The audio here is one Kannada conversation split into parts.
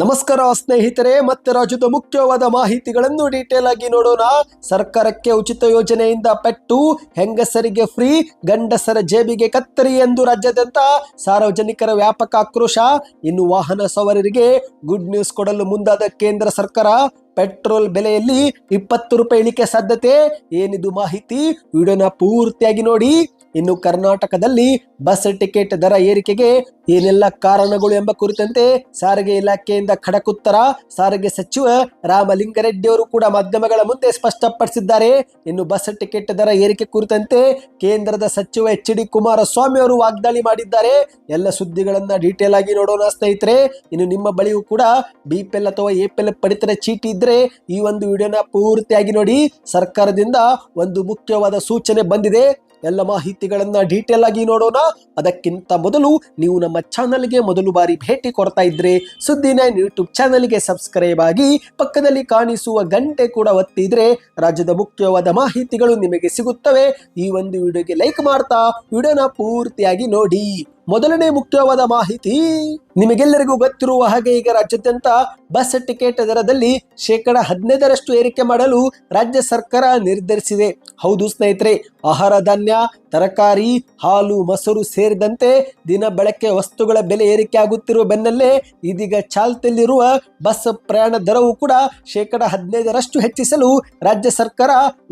ನಮಸ್ಕಾರ ಸ್ನೇಹಿತರೆ, ಮತ್ತೆ ರಾಜ್ಯದ ಮುಖ್ಯವಾದ ಮಾಹಿತಿಗಳನ್ನು ಡೀಟೇಲ್ ಆಗಿ ನೋಡೋಣ. ಸರ್ಕಾರಕ್ಕೆ ಉಚಿತ ಯೋಜನೆಯಿಂದ ಪೆಟ್ಟು, ಹೆಂಗಸರಿಗೆ ಫ್ರೀ ಗಂಡಸರ ಜೇಬಿಗೆ ಕತ್ತರಿ ಎಂದು ರಾಜ್ಯಾದ್ಯಂತ ಸಾರ್ವಜನಿಕರ ವ್ಯಾಪಕ ಆಕ್ರೋಶ. ಇನ್ನು ವಾಹನ ಸವಾರರಿಗೆ ಗುಡ್ ನ್ಯೂಸ್ ಕೊಡಲು ಮುಂದಾದ ಕೇಂದ್ರ ಸರ್ಕಾರ, ಪೆಟ್ರೋಲ್ ಬೆಲೆಯಲ್ಲಿ ಇಪ್ಪತ್ತು ರೂಪಾಯಿ ಇಳಿಕೆ ಸಾಧ್ಯತೆ. ಏನಿದು ಮಾಹಿತಿ? ವಿಡಿಯೋನ ಪೂರ್ತಿಯಾಗಿ ನೋಡಿ. ಇನ್ನು ಕರ್ನಾಟಕದಲ್ಲಿ ಬಸ್ ಟಿಕೆಟ್ ದರ ಏರಿಕೆಗೆ ಏನೆಲ್ಲ ಕಾರಣಗಳು ಎಂಬ ಕುರಿತಂತೆ ಸಾರಿಗೆ ಇಲಾಖೆಯಿಂದ ಖಡಕುತ್ತರ ಸಾರಿಗೆ ಸಚಿವ ರಾಮಲಿಂಗಾರೆಡ್ಡಿ ಅವರು ಕೂಡ ಮಾಧ್ಯಮಗಳ ಮುಂದೆ ಸ್ಪಷ್ಟಪಡಿಸಿದ್ದಾರೆ. ಇನ್ನು ಬಸ್ ಟಿಕೆಟ್ ದರ ಏರಿಕೆ ಕುರಿತಂತೆ ಕೇಂದ್ರದ ಸಚಿವ ಎಚ್ ಡಿ ಕುಮಾರಸ್ವಾಮಿ ಅವರು ವಾಗ್ದಾಳಿ ಮಾಡಿದ್ದಾರೆ. ಎಲ್ಲ ಸುದ್ದಿಗಳನ್ನ ಡೀಟೇಲ್ ಆಗಿ ನೋಡೋಣ ಸ್ನೇಹಿತರೆ. ಇನ್ನು ನಿಮ್ಮ ಬಳಿಯೂ ಕೂಡ ಬಿ ಪಿ ಎಲ್ ಅಥವಾ ಎ ಪಿ ಪಡಿತರ ಚೀಟಿ ಇದ್ರೆ ಈ ಒಂದು ವಿಡಿಯೋನ ಪೂರ್ತಿಯಾಗಿ ನೋಡಿ. ಸರ್ಕಾರದಿಂದ ಒಂದು ಮುಖ್ಯವಾದ ಸೂಚನೆ ಬಂದಿದೆ. ಎಲ್ಲ ಮಾಹಿತಿಗಳನ್ನ ಡೀಟೇಲ್ ಆಗಿ ನೋಡೋಣ. ಅದಕ್ಕಿಂತ ಮೊದಲು ನೀವು ನಮ್ಮ ಚಾನಲ್ಗೆ ಮೊದಲು ಬಾರಿ ಭೇಟಿ ಕೊಡ್ತಾ ಇದ್ರೆ ಸುದ್ದಿ ನೈನ್ ಯೂಟ್ಯೂಬ್ ಚಾನಲ್ಗೆ ಸಬ್ಸ್ಕ್ರೈಬ್ ಆಗಿ ಪಕ್ಕದಲ್ಲಿ ಕಾಣಿಸುವ ಗಂಟೆ ಕೂಡ ಒತ್ತಿದ್ರೆ ರಾಜ್ಯದ ಮುಖ್ಯವಾದ ಮಾಹಿತಿಗಳು ನಿಮಗೆ ಸಿಗುತ್ತವೆ. ಈ ಒಂದು ವಿಡಿಯೋಗೆ ಲೈಕ್ ಮಾಡ್ತಾ, ವಿಡಿಯೋನ ಪೂರ್ತಿಯಾಗಿ ನೋಡಿ. ಮೊದಲನೇ ಮುಖ್ಯವಾದ ಮಾಹಿತಿ. ನಿಮಗೆಲ್ಲರಿಗೂ ಗೊತ್ತಿರುವ ಹಾಗೆ ಈಗ ರಾಜ್ಯಾದ್ಯಂತ ಬಸ್ ಟಿಕೆಟ್ ದರದಲ್ಲಿ ಶೇಕಡ ಹದಿನೈದರಷ್ಟು ಏರಿಕೆ ಮಾಡಲು ರಾಜ್ಯ ಸರ್ಕಾರ ನಿರ್ಧರಿಸಿದೆ. ಹೌದು ಸ್ನೇಹಿತರೆ, ಆಹಾರ ಧಾನ್ಯ, ತರಕಾರಿ, ಹಾಲು, ಮೊಸರು ಸೇರಿದಂತೆ ದಿನ ಬಳಕೆ ವಸ್ತುಗಳ ಬೆಲೆ ಏರಿಕೆ ಆಗುತ್ತಿರುವ ಬೆನ್ನಲ್ಲೇ ಇದೀಗ ಚಾಲ್ತಿಯಲ್ಲಿರುವ ಬಸ್ ಪ್ರಯಾಣ ದರವು ಕೂಡ ಶೇಕಡ ಹದಿನೈದರಷ್ಟು ಹೆಚ್ಚಿಸಲು ರಾಜ್ಯ ಸರ್ಕಾರ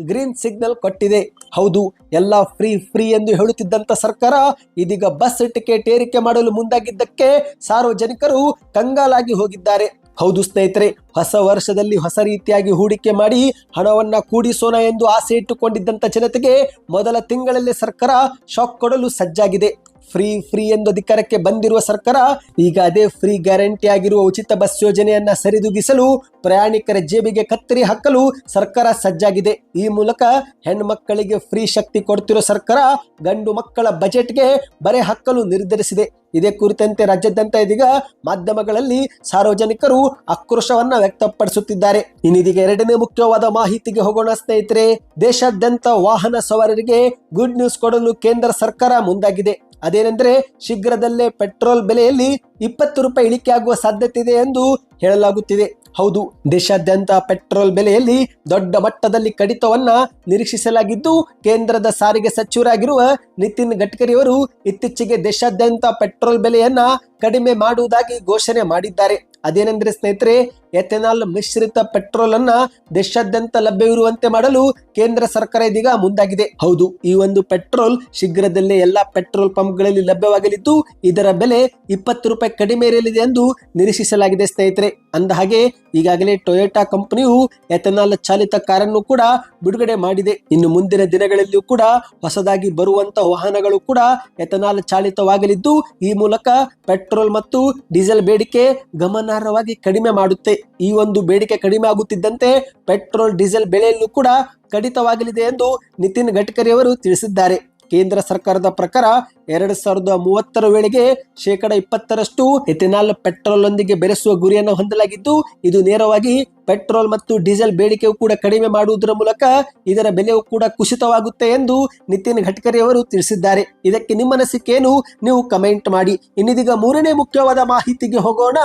ಗ್ರೀನ್ ಸಿಗ್ನಲ್ ಕೊಟ್ಟಿದೆ. ಹೌದು, ಎಲ್ಲ ಫ್ರೀ ಫ್ರೀ ಎಂದು ಹೇಳುತ್ತಿದ್ದಂತ ಸರ್ಕಾರ ಇದೀಗ ಬಸ್ ಟಿಕೆಟ್ ಏರಿಕೆ ಮಾಡಲು ಮುಂದಾಗಿದ್ದಕ್ಕೆ ಸಾರ್ವಜನಿಕರು ಕಂಗಾಲಾಗಿ ಹೋಗಿದ್ದಾರೆ. ಹೌದು ಸ್ನೇಹಿತರೆ, ಹೊಸ ವರ್ಷದಲ್ಲಿ ಹೊಸ ರೀತಿಯಾಗಿ ಹೂಡಿಕೆ ಮಾಡಿ ಹಣವನ್ನ ಕೂಡಿಸೋಣ ಎಂದು ಆಸೆ ಇಟ್ಟುಕೊಂಡಿದ್ದಂತ ಜನತೆಗೆ ಮೊದಲ ತಿಂಗಳಲ್ಲಿ ಸರ್ಕಾರ ಶಾಕ್ ಕೊಡಲು ಸಜ್ಜಾಗಿದೆ. ಫ್ರೀ ಫ್ರೀ ಎಂದು ಅಧಿಕಾರಕ್ಕೆ ಬಂದಿರುವ ಸರ್ಕಾರ ಈಗ ಅದೇ ಫ್ರೀ ಗ್ಯಾರಂಟಿ ಆಗಿರುವ ಉಚಿತ ಬಸ್ ಯೋಜನೆಯನ್ನ ಸರಿದೂಗಿಸಲು ಪ್ರಯಾಣಿಕರ ಜೇಬಿಗೆ ಕತ್ತರಿ ಹಾಕಲು ಸರ್ಕಾರ ಸಜ್ಜಾಗಿದೆ. ಈ ಮೂಲಕ ಹೆಣ್ಮಕ್ಕಳಿಗೆ ಫ್ರೀ ಶಕ್ತಿ ಕೊಡ್ತಿರೋ ಸರ್ಕಾರ ಗಂಡು ಮಕ್ಕಳ ಬಜೆಟ್ಗೆ ಬರೆ ಹಾಕಲು ನಿರ್ಧರಿಸಿದೆ. ಇದೇ ಕುರಿತಂತೆ ರಾಜ್ಯಾದ್ಯಂತ ಇದೀಗ ಮಾಧ್ಯಮಗಳಲ್ಲಿ ಸಾರ್ವಜನಿಕರು ಆಕ್ರೋಶವನ್ನ ವ್ಯಕ್ತಪಡಿಸುತ್ತಿದ್ದಾರೆ. ಇನ್ನಿದೀಗ ಎರಡನೇ ಮುಖ್ಯವಾದ ಮಾಹಿತಿಗೆ ಹೋಗೋಣ ಸ್ನೇಹಿತರೆ, ದೇಶಾದ್ಯಂತ ವಾಹನ ಸವಾರರಿಗೆ ಗುಡ್ ನ್ಯೂಸ್ ಕೊಡಲು ಕೇಂದ್ರ ಸರ್ಕಾರ ಮುಂದಾಗಿದೆ. ಅದೇನೆಂದ್ರೆ ಶೀಘ್ರದಲ್ಲೇ ಪೆಟ್ರೋಲ್ ಬೆಲೆಯಲ್ಲಿ ಇಪ್ಪತ್ತು ರೂಪಾಯಿ ಇಳಿಕೆ ಆಗುವ ಸಾಧ್ಯತೆ ಇದೆ ಎಂದು ಹೇಳಲಾಗುತ್ತಿದೆ. ಹೌದು, ದೇಶಾದ್ಯಂತ ಪೆಟ್ರೋಲ್ ಬೆಲೆಯಲ್ಲಿ ದೊಡ್ಡ ಮಟ್ಟದಲ್ಲಿ ಕಡಿತವನ್ನ ನಿರೀಕ್ಷಿಸಲಾಗಿದ್ದು, ಕೇಂದ್ರದ ಸಾರಿಗೆ ಸಚಿವರಾಗಿರುವ ನಿತಿನ್ ಗಡ್ಕರಿ ಅವರು ಇತ್ತೀಚೆಗೆ ದೇಶಾದ್ಯಂತ ಪೆಟ್ರೋಲ್ ಬೆಲೆಯನ್ನ ಕಡಿಮೆ ಮಾಡುವುದಾಗಿ ಘೋಷಣೆ ಮಾಡಿದ್ದಾರೆ. ಅದೇನೆಂದರೆ ಸ್ನೇಹಿತರೆ ಎಥೆನಾಲ್ ಮಿಶ್ರಿತ ಪೆಟ್ರೋಲ್ ಅನ್ನ ದೇಶಾದ್ಯಂತ ಲಭ್ಯವಿರುವಂತೆ ಮಾಡಲು ಕೇಂದ್ರ ಸರ್ಕಾರ ಇದೀಗ ಮುಂದಾಗಿದೆ. ಹೌದು, ಈ ಒಂದು ಪೆಟ್ರೋಲ್ ಶೀಘ್ರದಲ್ಲೇ ಎಲ್ಲಾ ಪೆಟ್ರೋಲ್ ಪಂಪ್ಗಳಲ್ಲಿ ಲಭ್ಯವಾಗಲಿದ್ದು, ಇದರ ಬೆಲೆ ಇಪ್ಪತ್ತು ರೂಪಾಯಿ ಕಡಿಮೆ ಇರಲಿದೆ ಎಂದು ನಿರೀಕ್ಷಿಸಲಾಗಿದೆ ಸ್ನೇಹಿತರೆ. ಅಂದ ಹಾಗೆ, ಈಗಾಗಲೇ ಟೊಯೋಟಾ ಕಂಪನಿಯು ಎಥೆನಾಲ್ ಚಾಲಿತ ಕಾರನ್ನು ಕೂಡ ಬಿಡುಗಡೆ ಮಾಡಿದೆ. ಇನ್ನು ಮುಂದಿನ ದಿನಗಳಲ್ಲಿಯೂ ಕೂಡ ಹೊಸದಾಗಿ ಬರುವಂತ ವಾಹನಗಳು ಕೂಡ ಎಥೆನಾಲ್ ಚಾಲಿತವಾಗಲಿದ್ದು, ಈ ಮೂಲಕ ಪೆಟ್ರೋಲ್ ಮತ್ತು ಡೀಸೆಲ್ ಬೇಡಿಕೆ ಗಮನಾರ್ಹವಾಗಿ ಕಡಿಮೆ ಮಾಡುತ್ತೆ. ಈ ಒಂದು ಬೇಡಿಕೆ ಕಡಿಮೆ ಆಗುತ್ತಿದ್ದಂತೆ ಪೆಟ್ರೋಲ್, ಡೀಸೆಲ್ ಬೆಲೆಯಲ್ಲೂ ಕೂಡ ಕಡಿತವಾಗಲಿದೆ ಎಂದು ನಿತಿನ್ ಗಡ್ಕರಿ ಅವರು ತಿಳಿಸಿದ್ದಾರೆ. ಕೇಂದ್ರ ಸರ್ಕಾರದ ಪ್ರಕಾರ ಎರಡ್ ಸಾವಿರದ ಮೂವತ್ತರ ವೇಳೆಗೆ ಶೇಕಡ ಇಪ್ಪತ್ತರಷ್ಟು ಎಥೆನಾಲ್ ಪೆಟ್ರೋಲ್ ಒಂದಿಗೆ ಬೆರೆಸುವ ಗುರಿಯನ್ನು ಹೊಂದಲಾಗಿದ್ದು, ಇದು ನೇರವಾಗಿ ಪೆಟ್ರೋಲ್ ಮತ್ತು ಡೀಸೆಲ್ ಬೇಡಿಕೆಯು ಕೂಡ ಕಡಿಮೆ ಮಾಡುವುದರ ಮೂಲಕ ಇದರ ಬೆಲೆಯು ಕೂಡ ಕುಸಿತವಾಗುತ್ತೆ ಎಂದು ನಿತಿನ್ ಗಡ್ಕರಿ ಅವರು ತಿಳಿಸಿದ್ದಾರೆ. ಇದಕ್ಕೆ ನಿಮ್ಮ ಅನಿಸಿಕೆಯನ್ನು ನೀವು ಕಮೆಂಟ್ ಮಾಡಿ. ಇನ್ನಿದೀಗ ಮೂರನೇ ಮುಖ್ಯವಾದ ಮಾಹಿತಿಗೆ ಹೋಗೋಣ.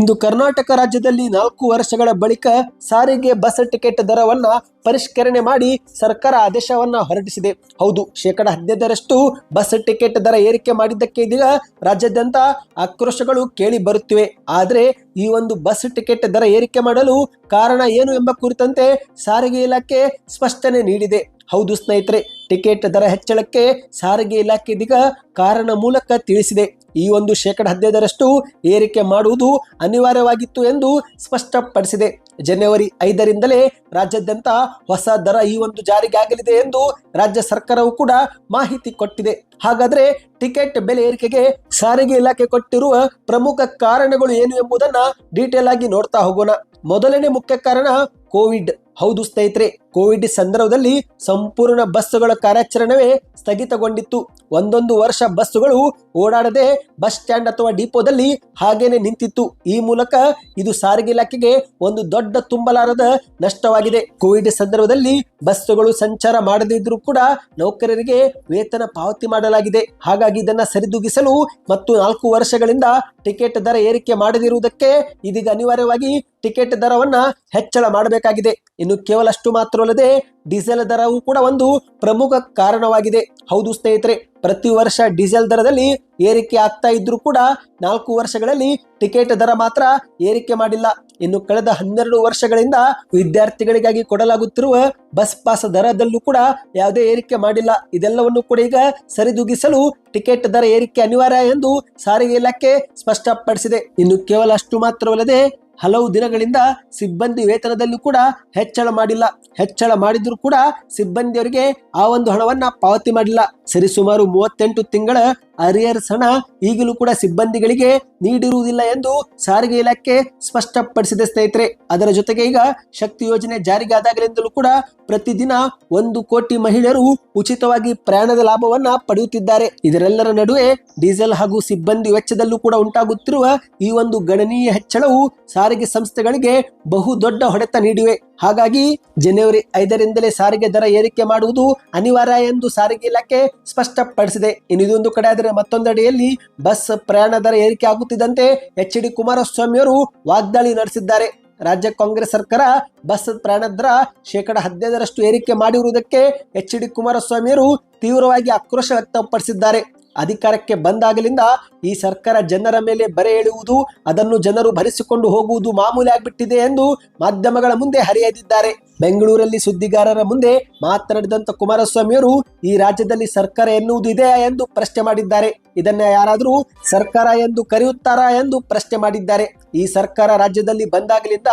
ಇಂದು ಕರ್ನಾಟಕ ರಾಜ್ಯದಲ್ಲಿ ನಾಲ್ಕು ವರ್ಷಗಳ ಬಳಿಕ ಸಾರಿಗೆ ಬಸ್ ಟಿಕೆಟ್ ದರವನ್ನ ಪರಿಷ್ಕರಣೆ ಮಾಡಿ ಸರ್ಕಾರ ಆದೇಶವನ್ನ ಹೊರಡಿಸಿದೆ. ಹೌದು, ಶೇಕಡ ಹದಿನೈದರಷ್ಟು ಬಸ್ ಟಿಕೆಟ್ ದರ ಏರಿಕೆ ಮಾಡಿದ್ದಕ್ಕೆ ಇದೀಗ ರಾಜ್ಯಾದ್ಯಂತ ಆಕ್ರೋಶಗಳು ಕೇಳಿ ಬರುತ್ತಿವೆ. ಆದರೆ ಈ ಒಂದು ಬಸ್ ಟಿಕೆಟ್ ದರ ಏರಿಕೆ ಮಾಡಲು ಕಾರಣ ಏನು ಎಂಬ ಕುರಿತಂತೆ ಸಾರಿಗೆ ಇಲಾಖೆ ಸ್ಪಷ್ಟನೆ ನೀಡಿದೆ. ಹೌದು ಸ್ನೇಹಿತರೆ, ಟಿಕೆಟ್ ದರ ಹೆಚ್ಚಳಕ್ಕೆ ಸಾರಿಗೆ ಇಲಾಖೆ ಇದೀಗ ಕಾರಣ ಮೂಲಕ ತಿಳಿಸಿದೆ. ಈ ಒಂದು ಶೇಕಡ ಹದಿನೈದರಷ್ಟು ಏರಿಕೆ ಮಾಡುವುದು ಅನಿವಾರ್ಯವಾಗಿತ್ತು ಎಂದು ಸ್ಪಷ್ಟಪಡಿಸಿದೆ. ಜನವರಿ ಐದರಿಂದಲೇ ರಾಜ್ಯಾದ್ಯಂತ ಹೊಸ ದರ ಈ ಒಂದು ಜಾರಿಗೆ ಆಗಲಿದೆ ಎಂದು ರಾಜ್ಯ ಸರ್ಕಾರವು ಕೂಡ ಮಾಹಿತಿ ಕೊಟ್ಟಿದೆ. ಹಾಗಾದ್ರೆ ಟಿಕೆಟ್ ಬೆಲೆ ಏರಿಕೆಗೆ ಸಾರಿಗೆ ಇಲಾಖೆ ಕೊಟ್ಟಿರುವ ಪ್ರಮುಖ ಕಾರಣಗಳು ಏನು ಎಂಬುದನ್ನ ಡೀಟೇಲ್ ಆಗಿ ನೋಡ್ತಾ ಹೋಗೋಣ. ಮೊದಲನೇ ಮುಖ್ಯ ಕಾರಣ ಕೋವಿಡ್. ಹೌದು ಸ್ನೇಹಿತರೆ ಕೋವಿಡ್ ಸಂದರ್ಭದಲ್ಲಿ ಸಂಪೂರ್ಣ ಬಸ್ಸುಗಳ ಕಾರ್ಯಾಚರಣೆವೇ ಸ್ಥಗಿತಗೊಂಡಿತ್ತು. ಒಂದೊಂದು ವರ್ಷ ಬಸ್ಸುಗಳು ಓಡಾಡದೆ ಬಸ್ ಸ್ಟ್ಯಾಂಡ್ ಅಥವಾ ಡಿಪೋದಲ್ಲಿ ಹಾಗೇನೆ ನಿಂತಿತ್ತು. ಈ ಮೂಲಕ ಇದು ಸಾರಿಗೆ ಇಲಾಖೆಗೆ ಒಂದು ದೊಡ್ಡ ತುಂಬಲಾರದ ನಷ್ಟವಾಗಿದೆ. ಕೋವಿಡ್ ಸಂದರ್ಭದಲ್ಲಿ ಬಸ್ಸುಗಳು ಸಂಚಾರ ಮಾಡದಿದ್ರೂ ಕೂಡ ನೌಕರರಿಗೆ ವೇತನ ಪಾವತಿ ಮಾಡಲಾಗಿದೆ. ಹಾಗಾಗಿ ಇದನ್ನ ಸರಿದೂಗಿಸಲು ಮತ್ತು ನಾಲ್ಕು ವರ್ಷಗಳಿಂದ ಟಿಕೆಟ್ ದರ ಏರಿಕೆ ಮಾಡದಿರುವುದಕ್ಕೆ ಇದೀಗ ಅನಿವಾರ್ಯವಾಗಿ ಟಿಕೆಟ್ ದರವನ್ನ ಹೆಚ್ಚಳ ಮಾಡಬೇಕಾಗಿದೆ. ಇನ್ನು ಕೇವಲ ಅಷ್ಟು ಮಾತ್ರವಲ್ಲದೆ ಡೀಸೆಲ್ ದರವು ಕೂಡ ಒಂದು ಪ್ರಮುಖ ಕಾರಣವಾಗಿದೆ. ಹೌದು ಸ್ನೇಹಿತರೆ, ಪ್ರತಿ ವರ್ಷ ಡೀಸೆಲ್ ದರದಲ್ಲಿ ಏರಿಕೆ ಆಗ್ತಾ ಇದ್ರೂ ಕೂಡ ನಾಲ್ಕು ವರ್ಷಗಳಲ್ಲಿ ಟಿಕೆಟ್ ದರ ಮಾತ್ರ ಏರಿಕೆ ಮಾಡಿಲ್ಲ. ಇನ್ನು ಕಳೆದ ಹನ್ನೆರಡು ವರ್ಷಗಳಿಂದ ವಿದ್ಯಾರ್ಥಿಗಳಿಗಾಗಿ ಕೊಡಲಾಗುತ್ತಿರುವ ಬಸ್ ಪಾಸ್ ದರದಲ್ಲೂ ಕೂಡ ಯಾವುದೇ ಏರಿಕೆ ಮಾಡಿಲ್ಲ. ಇದೆಲ್ಲವನ್ನು ಕೂಡ ಈಗ ಸರಿದೂಗಿಸಲು ಟಿಕೆಟ್ ದರ ಏರಿಕೆ ಅನಿವಾರ್ಯ ಎಂದು ಸಾರಿಗೆ ಇಲಾಖೆ ಸ್ಪಷ್ಟಪಡಿಸಿದೆ. ಇನ್ನು ಕೇವಲ ಅಷ್ಟು ಮಾತ್ರವಲ್ಲದೆ ಹಲವು ದಿನಗಳಿಂದ ಸಿಬ್ಬಂದಿ ವೇತನದಲ್ಲೂ ಕೂಡ ಹೆಚ್ಚಳ ಮಾಡಿಲ್ಲ. ಹೆಚ್ಚಳ ಮಾಡಿದ್ರು ಕೂಡ ಸಿಬ್ಬಂದಿಯವರಿಗೆ ಆ ಒಂದು ಹಣವನ್ನ ಪಾವತಿ ಮಾಡಿಲ್ಲ. ಸರಿಸುಮಾರು ಮೂವತ್ತೆಂಟು ತಿಂಗಳ ಅರಿಯರ್ಸ್ ಹಣ ಈಗಲೂ ಕೂಡ ಸಿಬ್ಬಂದಿಗಳಿಗೆ ನೀಡಿರುವುದಿಲ್ಲ ಎಂದು ಸಾರಿಗೆ ಇಲಾಖೆ ಸ್ಪಷ್ಟಪಡಿಸಿದೆ ಸ್ನೇಹಿತರೆ. ಅದರ ಜೊತೆಗೆ ಈಗ ಶಕ್ತಿ ಯೋಜನೆ ಜಾರಿಗಾದಾಗಲಿಂದಲೂ ಕೂಡ ಪ್ರತಿದಿನ ಒಂದು ಕೋಟಿ ಮಹಿಳೆಯರು ಉಚಿತವಾಗಿ ಪ್ರಯಾಣದ ಲಾಭವನ್ನ ಪಡೆಯುತ್ತಿದ್ದಾರೆ. ಇದರೆಲ್ಲರ ನಡುವೆ ಡೀಸೆಲ್ ಹಾಗೂ ಸಿಬ್ಬಂದಿ ವೆಚ್ಚದಲ್ಲೂ ಕೂಡ ಉಂಟಾಗುತ್ತಿರುವ ಈ ಒಂದು ಗಣನೀಯ ಹೆಚ್ಚಳವು ಸಾರಿಗೆ ಸಂಸ್ಥೆಗಳಿಗೆ ಬಹುದೊಡ್ಡ ಹೊಡೆತ ನೀಡಿವೆ. ಹಾಗಾಗಿ ಜನವರಿ ಐದರಿಂದಲೇ ಸಾರಿಗೆ ದರ ಏರಿಕೆ ಮಾಡುವುದು ಅನಿವಾರ್ಯ ಎಂದು ಸಾರಿಗೆ ಇಲಾಖೆ ಸ್ಪಷ್ಟಪಡಿಸಿದೆ. ಇನ್ನು ಇದೊಂದು ಕಡೆ ಆದರೆ ಮತ್ತೊಂದೆಡೆಯಲ್ಲಿ ಬಸ್ ಪ್ರಯಾಣ ದರ ಏರಿಕೆ ಆಗುತ್ತಿದ್ದಂತೆ ಎಚ್ ಡಿ ಕುಮಾರಸ್ವಾಮಿಯವರು ವಾಗ್ದಾಳಿ ನಡೆಸಿದ್ದಾರೆ. ರಾಜ್ಯ ಕಾಂಗ್ರೆಸ್ ಸರ್ಕಾರ ಬಸ್ ಪ್ರಯಾಣ ದರ ಶೇಕಡ ಹದಿನೈದರಷ್ಟು ಏರಿಕೆ ಮಾಡಿರುವುದಕ್ಕೆ ಎಚ್ ಡಿ ಕುಮಾರಸ್ವಾಮಿಯವರು ತೀವ್ರವಾಗಿ ಆಕ್ರೋಶ ವ್ಯಕ್ತಪಡಿಸಿದ್ದಾರೆ. ಅಧಿಕಾರಕ್ಕೆ ಬಂದಾಗಲಿಂದ ಈ ಸರ್ಕಾರ ಜನರ ಮೇಲೆ ಬರೆ ಎಳೆಯುವುದು, ಅದನ್ನು ಜನರು ಭರಿಸಿಕೊಂಡು ಹೋಗುವುದು ಮಾಮೂಲಿ ಆಗಿಬಿಟ್ಟಿದೆ ಎಂದು ಮಾಧ್ಯಮಗಳ ಮುಂದೆ ಹರಿಯದಿದ್ದಾರೆ. ಬೆಂಗಳೂರಲ್ಲಿ ಸುದ್ದಿಗಾರರ ಮುಂದೆ ಮಾತನಾಡಿದಂತ ಕುಮಾರಸ್ವಾಮಿಯವರು, ಈ ರಾಜ್ಯದಲ್ಲಿ ಸರ್ಕಾರ ಎನ್ನುವುದು ಇದೆಯಾ ಎಂದು ಪ್ರಶ್ನೆ ಮಾಡಿದ್ದಾರೆ. ಇದನ್ನ ಯಾರಾದರೂ ಸರ್ಕಾರ ಎಂದು ಕರೆಯುತ್ತಾರಾ ಎಂದು ಪ್ರಶ್ನೆ ಮಾಡಿದ್ದಾರೆ. ಈ ಸರ್ಕಾರ ರಾಜ್ಯದಲ್ಲಿ ಬಂದಾಗಲಿಂದ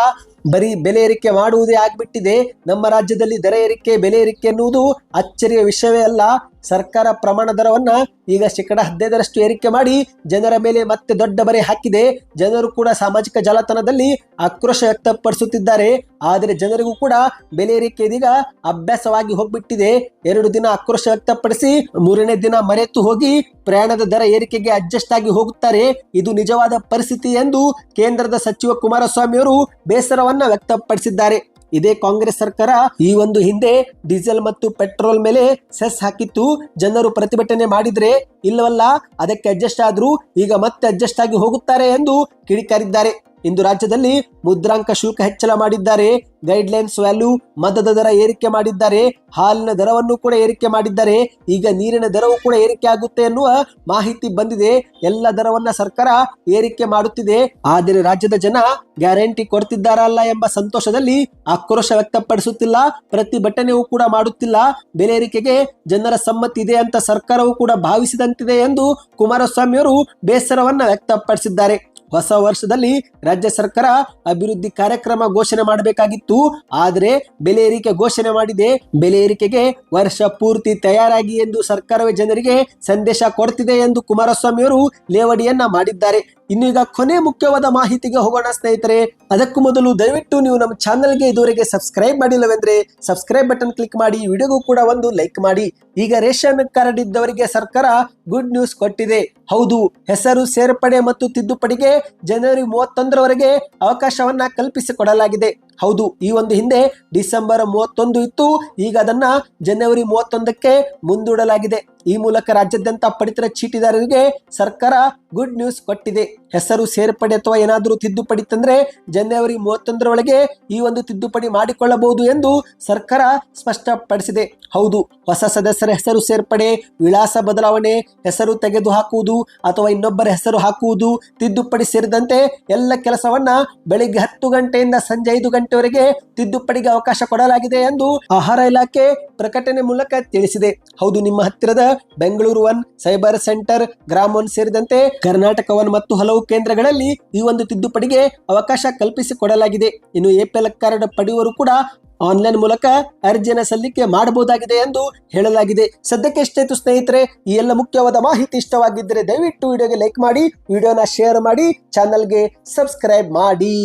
ಬರೀ ಬೆಲೆ ಏರಿಕೆ ಮಾಡುವುದೇ ಆಗ್ಬಿಟ್ಟಿದೆ. ನಮ್ಮ ರಾಜ್ಯದಲ್ಲಿ ದರ ಏರಿಕೆ, ಬೆಲೆ ಏರಿಕೆ ಎನ್ನುವುದು ಅಚ್ಚರಿಯ ವಿಷಯವೇ ಅಲ್ಲ. ಸರ್ಕಾರ ಪ್ರಮಾಣ ದರವನ್ನ ಈಗ ಶೇಕಡ ಹದಿನೈದರಷ್ಟು ಏರಿಕೆ ಮಾಡಿ ಜನರ ಮೇಲೆ ಮತ್ತೆ ದೊಡ್ಡ ಬರೆ ಹಾಕಿದೆ. ಜನರು ಕೂಡ ಸಾಮಾಜಿಕ ಜಾಲತಾಣದಲ್ಲಿ ಆಕ್ರೋಶ ವ್ಯಕ್ತಪಡಿಸುತ್ತಿದ್ದಾರೆ. ಆದರೆ ಜನರಿಗೂ ಕೂಡ ಬೆಲೆ ಏರಿಕೆ ಇದೀಗ ಅಭ್ಯಾಸವಾಗಿ ಹೋಗ್ಬಿಟ್ಟಿದೆ. ಎರಡು ದಿನ ಆಕ್ರೋಶ ವ್ಯಕ್ತಪಡಿಸಿ ಮೂರನೇ ದಿನ ಮರೆತು ಹೋಗಿ ಪ್ರಯಾಣದ ದರ ಏರಿಕೆಗೆ ಅಡ್ಜಸ್ಟ್ ಆಗಿ ಹೋಗುತ್ತಾರೆ. ಇದು ನಿಜವಾದ ಪರಿಸ್ಥಿತಿ ಎಂದು ಕೇಂದ್ರದ ಸಚಿವ ಕುಮಾರಸ್ವಾಮಿ ಅವರು ಬೇಸರವನ್ನ ವ್ಯಕ್ತಪಡಿಸಿದ್ದಾರೆ. ಇದೇ ಕಾಂಗ್ರೆಸ್ ಸರ್ಕಾರ ಈ ಒಂದು ಹಿಂದೆ ಡೀಸೆಲ್ ಮತ್ತು ಪೆಟ್ರೋಲ್ ಮೇಲೆ ಸೆಸ್ ಹಾಕಿತ್ತು. ಜನರು ಪ್ರತಿಭಟನೆ ಮಾಡಿದ್ರೆ ಇಲ್ಲವಲ್ಲ, ಅದಕ್ಕೆ ಅಡ್ಜಸ್ಟ್ ಆದ್ರೂ ಈಗ ಮತ್ತೆ ಅಡ್ಜಸ್ಟ್ ಆಗಿ ಹೋಗುತ್ತಾರೆ ಎಂದು ಕಿಡಿಕಾರಿದ್ದಾರೆ. ಇಂದು ರಾಜ್ಯದಲ್ಲಿ ಮುದ್ರಾಂಕ ಶುಲ್ಕ ಹೆಚ್ಚಳ ಮಾಡಿದ್ದಾರೆ. ಗೈಡ್ ಲೈನ್ಸ್ ವ್ಯಾಲ್ಯೂ ಮದದ ದರ ಏರಿಕೆ ಮಾಡಿದ್ದಾರೆ. ಹಾಲಿನ ದರವನ್ನು ಕೂಡ ಏರಿಕೆ ಮಾಡಿದ್ದಾರೆ. ಈಗ ನೀರಿನ ದರವೂ ಕೂಡ ಏರಿಕೆ ಆಗುತ್ತೆ ಎನ್ನುವ ಮಾಹಿತಿ ಬಂದಿದೆ. ಎಲ್ಲ ದರವನ್ನ ಸರ್ಕಾರ ಏರಿಕೆ ಮಾಡುತ್ತಿದೆ. ಆದರೆ ರಾಜ್ಯದ ಜನ ಗ್ಯಾರಂಟಿ ಕೊಡ್ತಿದ್ದಾರಲ್ಲ ಎಂಬ ಸಂತೋಷದಲ್ಲಿ ಆಕ್ರೋಶ ವ್ಯಕ್ತಪಡಿಸುತ್ತಿಲ್ಲ. ಪ್ರತಿಭಟನೆಯೂ ಕೂಡ ಮಾಡುತ್ತಿಲ್ಲ. ಬೆಲೆ ಏರಿಕೆಗೆ ಜನರ ಸಮ್ಮತಿ ಇದೆ ಅಂತ ಸರ್ಕಾರವು ಕೂಡ ಭಾವಿಸಿದಂತಿದೆ ಎಂದು ಕುಮಾರಸ್ವಾಮಿ ಅವರು ಬೇಸರವನ್ನ ವ್ಯಕ್ತಪಡಿಸಿದ್ದಾರೆ. ಹೊಸ ವರ್ಷದಲ್ಲಿ ರಾಜ್ಯ ಸರ್ಕಾರ ಅಭಿವೃದ್ಧಿ ಕಾರ್ಯಕ್ರಮ ಘೋಷಣೆ ಮಾಡಬೇಕಾಗಿತ್ತು. ಆದರೆ ಬೆಲೆ ಏರಿಕೆ ಘೋಷಣೆ ಮಾಡಿದೆ. ಬೆಲೆ ಏರಿಕೆಗೆ ವರ್ಷ ಪೂರ್ತಿ ತಯಾರಾಗಿ ಎಂದು ಸರ್ಕಾರವೇ ಜನರಿಗೆ ಸಂದೇಶ ಕೊಡ್ತಿದೆ ಎಂದು ಕುಮಾರಸ್ವಾಮಿ ಅವರು ಲೇವಡಿಯನ್ನ ಮಾಡಿದ್ದಾರೆ. ಇನ್ನು ಈಗ ಕೊನೆ ಮುಖ್ಯವಾದ ಮಾಹಿತಿಗೆ ಹೋಗೋಣ ಸ್ನೇಹಿತರೆ, ಅದಕ್ಕೂ ಮೊದಲು ದಯವಿಟ್ಟು ನೀವು ನಮ್ಮ ಚಾನಲ್ಗೆ ಇದುವರೆಗೆ ಸಬ್ಸ್ಕ್ರೈಬ್ ಮಾಡಿಲ್ಲವೆಂದ್ರೆ ಸಬ್ಸ್ಕ್ರೈಬ್ ಬಟನ್ ಕ್ಲಿಕ್ ಮಾಡಿ, ವಿಡಿಯೋಗೂ ಕೂಡ ಒಂದು ಲೈಕ್ ಮಾಡಿ. ಈಗ ರೇಷನ್ ಕಾರ್ಡ್ ಇದ್ದವರಿಗೆ ಸರ್ಕಾರ ಗುಡ್ ನ್ಯೂಸ್ ಕೊಟ್ಟಿದೆ. ಹೌದು, ಹೆಸರು ಸೇರ್ಪಡೆ ಮತ್ತು ತಿದ್ದುಪಡಿಗೆ ಜನವರಿ ಮೂವತ್ತೊಂದರವರೆಗೆ ಅವಕಾಶವನ್ನ ಕಲ್ಪಿಸಿಕೊಡಲಾಗಿದೆ. ಹೌದು, ಈ ಒಂದು ಹಿಂದೆ ಡಿಸೆಂಬರ್ ಮೂವತ್ತೊಂದು ಇತ್ತು. ಈಗ ಅದನ್ನ ಜನವರಿ ಮೂವತ್ತೊಂದಕ್ಕೆ ಮುಂದೂಡಲಾಗಿದೆ. ಈ ಮೂಲಕ ರಾಜ್ಯಾದ್ಯಂತ ಪಡಿತರ ಚೀಟಿದಾರರಿಗೆ ಸರ್ಕಾರ ಗುಡ್ ನ್ಯೂಸ್ ಕೊಟ್ಟಿದೆ. ಹೆಸರು ಸೇರ್ಪಡೆ ಅಥವಾ ಏನಾದರೂ ತಿದ್ದುಪಡಿ ತಂದ್ರೆ ಜನವರಿ ಮೂವತ್ತೊಂದರೊಳಗೆ ಈ ಒಂದು ತಿದ್ದುಪಡಿ ಮಾಡಿಕೊಳ್ಳಬಹುದು ಎಂದು ಸರ್ಕಾರ ಸ್ಪಷ್ಟಪಡಿಸಿದೆ. ಹೌದು, ಹೊಸ ಸದಸ್ಯರ ಹೆಸರು ಸೇರ್ಪಡೆ, ವಿಳಾಸ ಬದಲಾವಣೆ, ಹೆಸರು ತೆಗೆದು ಹಾಕುವುದು ಅಥವಾ ಇನ್ನೊಬ್ಬರ ಹೆಸರು ಹಾಕುವುದು, ತಿದ್ದುಪಡಿ ಸೇರಿದಂತೆ ಎಲ್ಲ ಕೆಲಸವನ್ನ ಬೆಳಿಗ್ಗೆ ಹತ್ತು ಗಂಟೆಯಿಂದ ಸಂಜೆ ಐದು ಗಂಟೆವರೆಗೆ ತಿದ್ದುಪಡಿಗೆ ಅವಕಾಶ ಕೊಡಲಾಗಿದೆ ಎಂದು ಆಹಾರ ಇಲಾಖೆ ಪ್ರಕಟಣೆ ಮೂಲಕ ತಿಳಿಸಿದೆ. ಹೌದು, ನಿಮ್ಮ ಹತ್ತಿರದ ಬೆಂಗಳೂರು ಒನ್ ಸೈಬರ್ ಸೆಂಟರ್ ಗ್ರಾಮ ಒನ್ ಸೇರಿದಂತೆ ಕರ್ನಾಟಕ ಒನ್ ಮತ್ತು ಹಲವು ಕೇಂದ್ರಗಳಲ್ಲಿ ಈ ಒಂದು ತಿದ್ದುಪಡಿಗೆ ಅವಕಾಶ ಕಲ್ಪಿಸಿಕೊಡಲಾಗಿದೆ. ಇನ್ನು ಎಪಿಎಲ್ ಕಾರ್ಡ್ ಪಡೆಯುವರು ಕೂಡ ಆನ್ಲೈನ್ ಮೂಲಕ ಅರ್ಜಿಯನ್ನು ಸಲ್ಲಿಕೆ ಮಾಡಬಹುದಾಗಿದೆ ಎಂದು ಹೇಳಲಾಗಿದೆ. ಸದ್ಯಕ್ಕೆ ಎಷ್ಟಾಯ್ತು ಸ್ನೇಹಿತರೆ, ಈ ಎಲ್ಲ ಮುಖ್ಯವಾದ ಮಾಹಿತಿ ಇಷ್ಟವಾಗಿದ್ದರೆ ದಯವಿಟ್ಟು ವಿಡಿಯೋಗೆ ಲೈಕ್ ಮಾಡಿ, ವಿಡಿಯೋನ ಶೇರ್ ಮಾಡಿ, ಚಾನಲ್ಗೆ ಸಬ್ಸ್ಕ್ರೈಬ್ ಮಾಡಿ.